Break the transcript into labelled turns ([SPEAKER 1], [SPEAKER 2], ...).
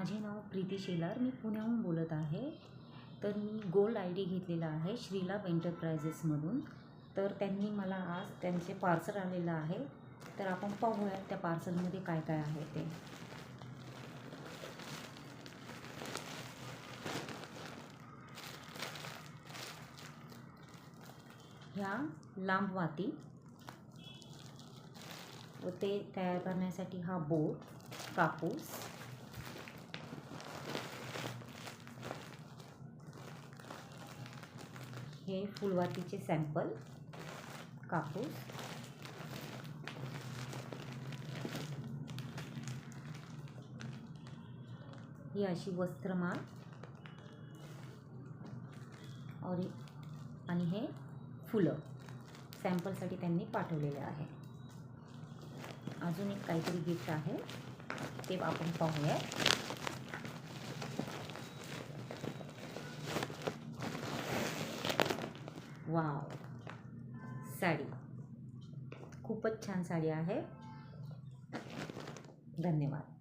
[SPEAKER 1] माझे नाव प्रीती शेलार मी पुण्याहून बोलत आहे. तर मी गोल्ड आय डी घेतलेला आहे श्रीलाभ एंटरप्राइजेसमधून तर त्यांनी मला आज त्यांचे पार्सल आलेलं आहे. तर आपण पाहूयात त्या पार्सलमध्ये काय काय आहे ते. ह्या लांब वाती व ते तयार करण्यासाठी हा बोट कापूस. हे फुलवातीचे सॅम्पल. कापूस. ही अशी वस्त्रमाळ. और आणि हे फुलं. सॅम्पलसाठी त्यांनी पाठवलेले आहे. अजून एक काहीतरी गिफ्ट आहे. ते आपण पाहूया. वाव. साडी. खूपच छान साडी आहे. धन्यवाद.